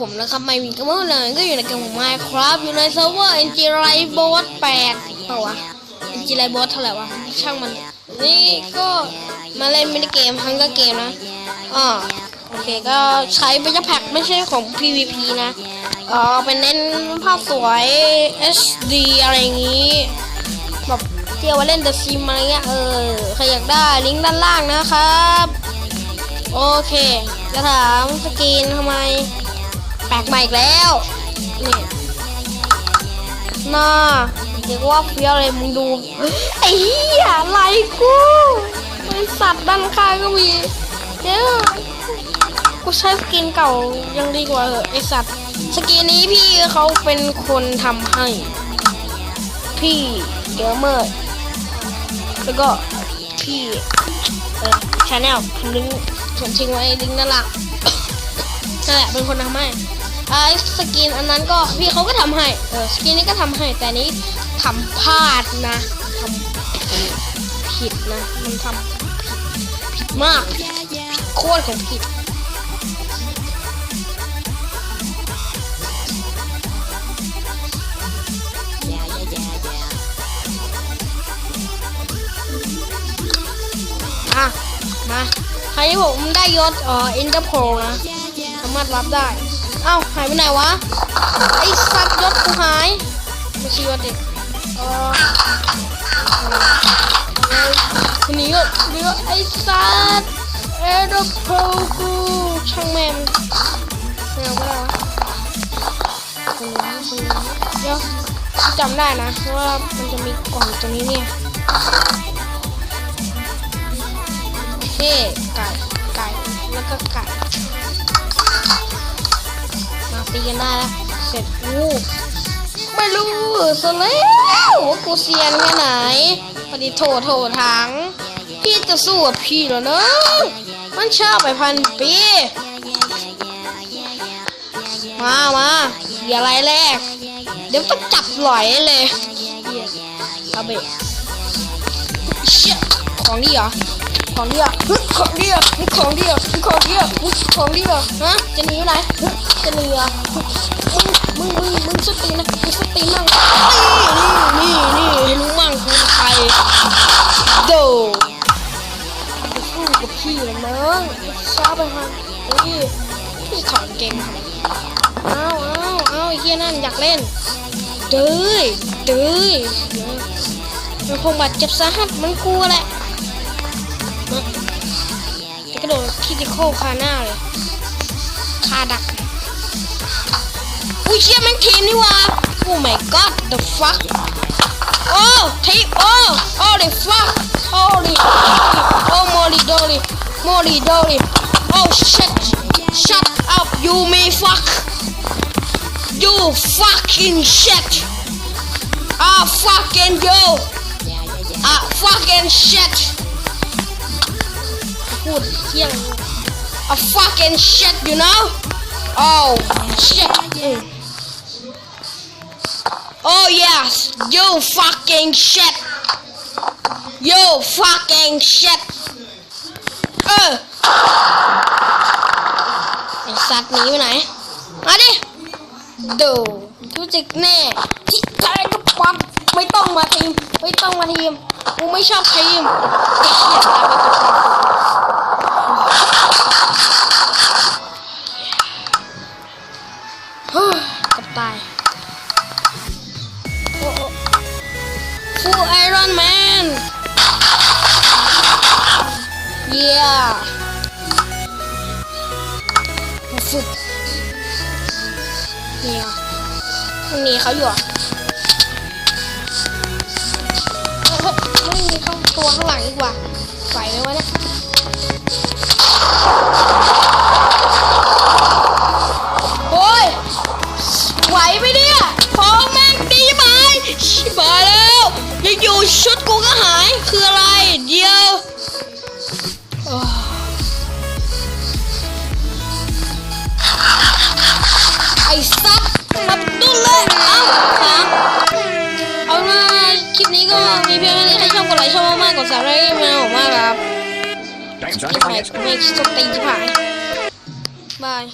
ผมนะครับไม่มีกำเนิดเลยก็อยู่ในเกมของ Minecraft อยู่ในเซิร์ฟเวอร์ NG r i b o t 8เปล่าวะ NG r i b o t เท่าไหร่วะช่างมัน นี่ก็มาเล่นมินิเกมฮังก็เกมนะอ่าโอเคก็ใช้เป็นแพ็กไม่ใช่ของ PVP นะเออเป็นเน้นภาพสวย HD อะไรอย่างงี้แบบเที่ยวมาเล่น The Sim อะไรเงี้ยเออใครอยากได้ลิงก์ด้านล่างนะครับ โอเคจะถามสกรีนทำไม แปลกใหม่อีกแล้วนี่น่าเรียกว่าเฟี้ยวเลยมึงดูไอ้เหี้ยไหลกูไอสัตว์ด้านข้างก็มีเดี๋ยวกูใช้สกินเก่ายังดีกว่าเหอะไอสัตว์สกินนี้พี่เขาเป็นคนทำให้ พี่เกมเมอร์แล้วก็พี่เออชาแนลลิงก์ผมทิ้งไว้ลิงก์ด้านล่างนั่นแหละเป็นคนทำให้ ไอ้สกินอันนั้นก็พี่เขาก็ทำให้เออสกินนี้ก็ทำให้แต่นี้ทำพลาดนะทำผิดนะมันทำผิดผิดมากโคตรของผิดอะมาใครที่ผมได้ยศเอ่ออินเตอร์โพนะ สามารถรับได้ เอ้าหายไปไหนวะ ไอ้สัตว์ยศกูหายไม่ช่ยศเด็กเออหนีก็หนีก็ไอ้สัตว์เอ็นเตอร์โพกูช่างแม่งไม่เอาได้วะคนนี้คนนี้เดี๋ยวจำได้นะว่ามันจะมีกล่องตรงนี้เนี่ยเท่ไก่ไก่แล้วก็ไก่ กันได้แล้วเสร็จกูไม่รู้ซะแล้วว่ากูเซียนแค่ไหนพอดีโถโถถัง พี่จะสู้กับพี่เหรอเนอะมันชอบไปพันปี มามาอย่าไรแรก เดี๋ยวก็จับหลอยเลยเอาไปเชี่ยของดีเหรอ ของดีอะของดีอะมึงของดีอะมึงของดีอะมึงของดีอะฮะจะหนีไปไหนจะหนีอะมึงมึงมึงมึงสตีนะมึงสตีมั่งนี่นี่นี่รู้มั่งกูเป็นใครโดไปสู้กับพี่เลยมึงช้าไปฮะเฮ้ยพี่ของเก่งเอาเอาเอาไอ้เฮียนั่นอยากเล่นเดื้อเดื้อมันคงบาดเจ็บสาหัสเหมันกูแหละ จะกระโดดคิติคอลคาหน้าเลยคาดัก อุ้ยเชี่ยแมันทีมนี่หว่า โอ้ my god the fuck โอ้ทีมโอ้ holy fuck holy holy โอ้ moly dolly moly dolly oh shit shut up you me fuck you fucking shit ah fucking you ah fucking shit พูด เที่ยง a fucking shit you know oh shit oh yes you fucking shit you fucking shit เออไอสัตว์หนีไปไหน มาดิดูรู้จักแน่ที่ใครก็ปักไม่ต้องมาทีม ไม่ต้องมาทีม กูไม่ชอบทีมไอ้เหี้ยตามไปตัว มันหนีเขาอยู่อะไม่มีเข้าตัวข้างหลังดีกว่าไหวไหมวะเนี่ย กๆกดซับสไครต์มาผมมากครับ Thanks, ที่ Johnny. ไปไม่สตีนที่ผายบาย